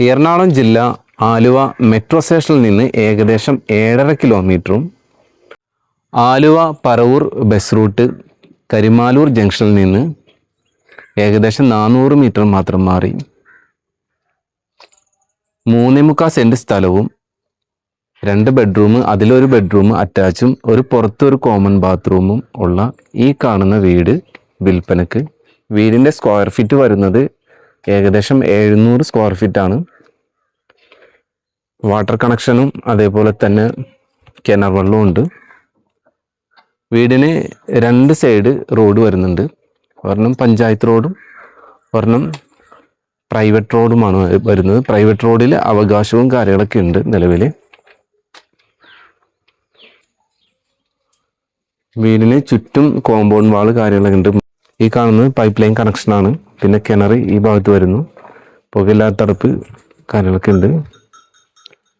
എറണാകുളം ജില്ല ആലുവ മെട്രോ സ്റ്റേഷനിൽ നിന്ന് ഏകദേശം ഏഴര കിലോമീറ്ററും ആലുവ പറവൂർ ബസ് റൂട്ട് കരിമാലൂർ ജംഗ്ഷനിൽ നിന്ന് ഏകദേശം നാനൂറ് മീറ്റർ മാത്രം മാറി. മൂന്നേ മുക്കാൽ സെന്റ് സ്ഥലവും രണ്ട് ബെഡ്റൂം അതിലൊരു ബെഡ്റൂം അറ്റാച്ചും ഒരു പുറത്തൊരു കോമൺ ബാത്റൂമും ഉള്ള ഈ കാണുന്ന വീട് വിൽപ്പനക്ക്. വീടിന്റെ സ്ക്വയർ ഫീറ്റ് വരുന്നത് ഏകദേശം എഴുന്നൂറ് സ്ക്വയർ ഫീറ്റ് ആണ്. വാട്ടർ കണക്ഷനും അതേപോലെ തന്നെ കിണർ വെള്ളവും ഉണ്ട്. വീടിന് രണ്ട് സൈഡ് റോഡ് വരുന്നുണ്ട്. ഒരെണ്ണം പഞ്ചായത്ത് റോഡും ഒരെണ്ണം പ്രൈവറ്റ് റോഡുമാണ് വരുന്നത്. പ്രൈവറ്റ് റോഡിൽ അവകാശവും കാര്യങ്ങളൊക്കെ ഉണ്ട് നിലവിൽ വീടിന് ചുറ്റും കോമ്പൗണ്ട് വാൾ കാര്യങ്ങളൊക്കെ ഉണ്ട്. ഈ കാണുന്നത് പൈപ്പ് ലൈൻ കണക്ഷനാണ് പിന്നെ കിണർ ഈ ഭാഗത്ത് വരുന്നു. പുകയില്ലാത്ത തടുപ്പ് കാര്യങ്ങളൊക്കെ ഉണ്ട്.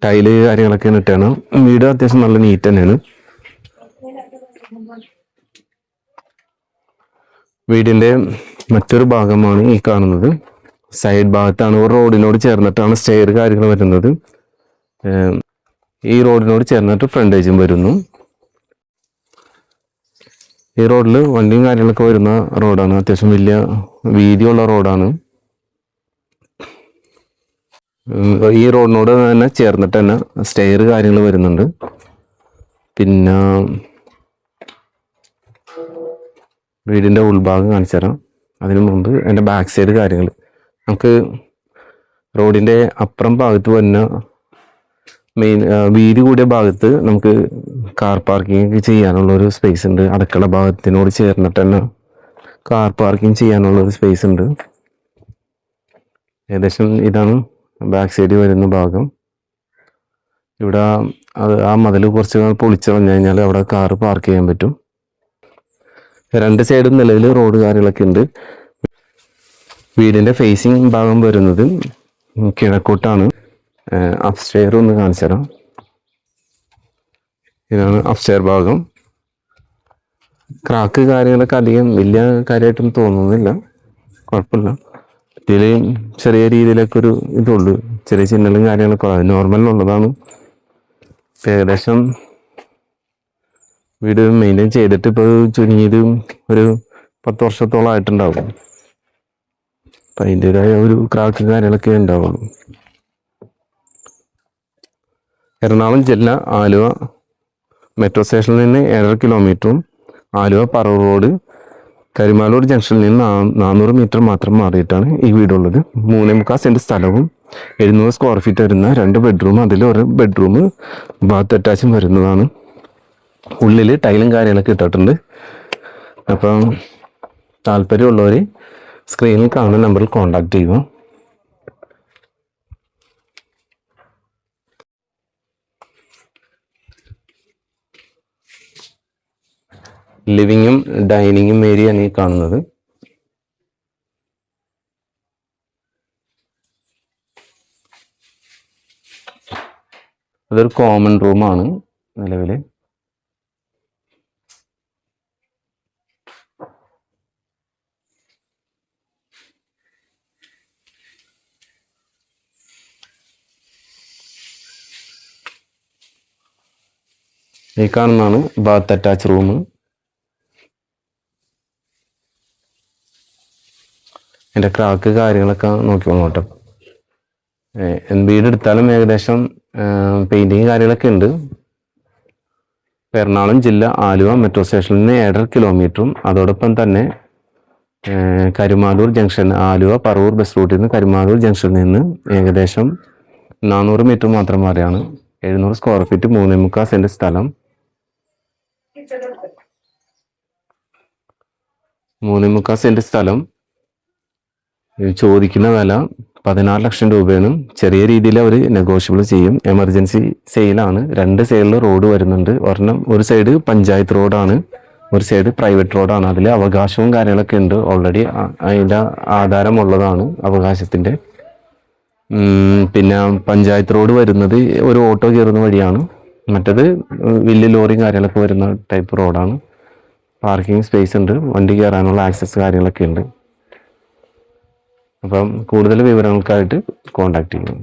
ടൈൽ കാര്യങ്ങളൊക്കെ ഇട്ടാണ്. വീട് അത്യാവശ്യം നല്ല നീറ്റ് തന്നെയാണ്. വീടിന്റെ മറ്റൊരു ഭാഗമാണ് ഈ കാണുന്നത്. സൈഡ് ഭാഗത്താണ് ഒരു റോഡിനോട് ചേർന്നിട്ടാണ് സ്റ്റെയർ കാര്യങ്ങൾ വരുന്നത്. ഈ റോഡിനോട് ചേർന്നിട്ട് ഫ്രണ്ടേജും വരുന്നു. ഈ റോഡിൽ വണ്ടിയും കാര്യങ്ങളൊക്കെ വരുന്ന റോഡാണ്. അത്യാവശ്യം വലിയ വീതിയുള്ള റോഡാണ്. ഈ റോഡിനോട് തന്നെ ചേർന്നിട്ട് തന്നെ സ്റ്റെയർ കാര്യങ്ങൾ വരുന്നുണ്ട്. പിന്നെ വീടിന്റെ ഉൾഭാഗം കാണിച്ചു തരാം. അതിനു മുമ്പ് എന്റെ ബാക്ക് സൈഡ് കാര്യങ്ങൾ നമുക്ക് റോഡിന്റെ അപ്പുറം ഭാഗത്ത് വരുന്ന മെയിൻ വീതി കൂടിയ ഭാഗത്ത് നമുക്ക് കാർ പാർക്കിംഗ് ചെയ്യാനുള്ള ഒരു സ്പേസ് ഉണ്ട്. അടുക്കള ഭാഗത്തിനോട് ചേർന്നിട്ട് തന്നെ കാർ പാർക്കിംഗ് ചെയ്യാനുള്ള ഒരു സ്പേസ് ഉണ്ട്. ഏകദേശം ഇതാണ് ബാക്ക് സൈഡിൽ വരുന്ന ഭാഗം. ഇവിടെ അത് ആ മതിൽ കുറച്ച് പൊളിച്ച് കളഞ്ഞു കഴിഞ്ഞാൽ അവിടെ കാർ പാർക്ക് ചെയ്യാൻ പറ്റും. രണ്ട് സൈഡും നിലവിൽ റോഡ് കാര്യങ്ങളൊക്കെ ഉണ്ട്. വീടിന്റെ ഫേസിങ് ഭാഗം വരുന്നത് കിഴക്കോട്ടാണ്. അപ്സ്റ്റെയർ ഒന്ന് കാണിച്ചു തരാം ഇതാണ് അപ്സ്റ്റെയർ ഭാഗം. ക്രാക്ക് കാര്യങ്ങളൊക്കെ അധികം വലിയ കാര്യമായിട്ടൊന്നും തോന്നുന്നില്ല. കുഴപ്പമില്ല. ഇതിൽ ചെറിയ രീതിയിലൊക്കെ ഒരു ഇതുള്ളൂ ചെറിയ ചിഹ്നങ്ങളും കാര്യങ്ങളൊക്കെ അത് നോർമലിനുള്ളതാണ് ഇപ്പൊ ഏകദേശം വീട് മെയിന്റെയിൻ ചെയ്തിട്ട് ഇപ്പോൾ ചുരുങ്ങിയത് ഒരു പത്ത് വർഷത്തോളം ആയിട്ടുണ്ടാവും. അപ്പം അതിന്റെതായ ഒരു ക്രാക്ക് കാര്യങ്ങളൊക്കെ ഉണ്ടാവുള്ളൂ. എറണാകുളം ജില്ല ആലുവ മെട്രോ സ്റ്റേഷനിൽ നിന്ന് ഏഴര കിലോമീറ്ററും ആലുവ പറവൂർ റോഡ് കരിമാലൂർ ജംഗ്ഷനിൽ നിന്ന് നാനൂറ് മീറ്റർ മാത്രം മാറിയിട്ടാണ് ഈ വീടുള്ളത്. മൂന്നേ മുക്കാൽ സെന്റ് സ്ഥലവും എഴുന്നൂറ് സ്ക്വയർ ഫീറ്റ് വരുന്ന രണ്ട് ബെഡ്റൂം അതിൽ ഒരു ബെഡ്റൂം ബാത്ത് അറ്റാച്ചും വരുന്നതാണ്. ഉള്ളിൽ ടൈലും കാര്യങ്ങളൊക്കെ ഇട്ടിട്ടുണ്ട്. അപ്പം താല്പര്യമുള്ളവർ സ്ക്രീനിൽ കാണുന്ന നമ്പറിൽ കോൺടാക്റ്റ് ചെയ്യുക. ലിവിങ്ങും ഡൈനിങ്ങും ഏരിയയാണ് ഈ കാണുന്നത്. അതൊരു കോമൺ റൂമാണ് നിലവിൽ ഈ കാണുന്നതാണ് ബാത്ത് അറ്റാച്ച് റൂം എന്റെ ക്രാക്ക് കാര്യങ്ങളൊക്കെ നോക്കിക്കോളൂ കേട്ടോ. വീട് എടുത്താലും ഏകദേശം പെയിന്റിങ് കാര്യങ്ങളൊക്കെ ഉണ്ട്. എറണാകുളം ജില്ല ആലുവ മെട്രോ സ്റ്റേഷനിൽ നിന്ന് ഏഴര കിലോമീറ്ററും അതോടൊപ്പം തന്നെ കരുമാടൂർ ജംഗ്ഷൻ ആലുവ പറവൂർ ബസ് റൂട്ടിൽ നിന്ന് കരുമാലൂർ ജംഗ്ഷനിൽ നിന്ന് ഏകദേശം നാനൂറ് മീറ്റർ മാത്രം മാറിയാണ്. എഴുന്നൂറ് സ്ക്വയർ ഫീറ്റ് മൂന്നേ മുക്കാ സെന്റ് സ്ഥലം. മൂന്നേ മുക്കാ സെന്റ് സ്ഥലം. ചോദിക്കുന്ന വില പതിനാറ് ലക്ഷം രൂപയാണ്. ചെറിയ രീതിയിൽ അവർ നെഗോഷ്യബിൾ ചെയ്യും. എമർജൻസി സെയിലാണ് രണ്ട് സൈഡിൽ റോഡ് വരുന്നുണ്ട്. ഒരെണ്ണം ഒരു സൈഡ് പഞ്ചായത്ത് റോഡാണ് ഒരു സൈഡ് പ്രൈവറ്റ് റോഡാണ് അതിൽ അവകാശവും കാര്യങ്ങളൊക്കെ ഉണ്ട്. ഓൾറെഡി അതിന്റെ ആധാരമുള്ളതാണ് അവകാശത്തിന്റെ പിന്നെ പഞ്ചായത്ത് റോഡ് വരുന്നത് ഒരു ഓട്ടോ കയറുന്ന വഴിയാണ്. മറ്റത് വലിയ ലോറിയും കാര്യങ്ങളൊക്കെ വരുന്ന ടൈപ്പ് റോഡാണ് പാർക്കിംഗ് സ്പേസ് ഉണ്ട്. വണ്ടി കയറാനുള്ള ആക്സസ് കാര്യങ്ങളൊക്കെ ഉണ്ട്. അപ്പം കൂടുതൽ വിവരങ്ങൾക്കായിട്ട് കോൺടാക്ട് ചെയ്യണം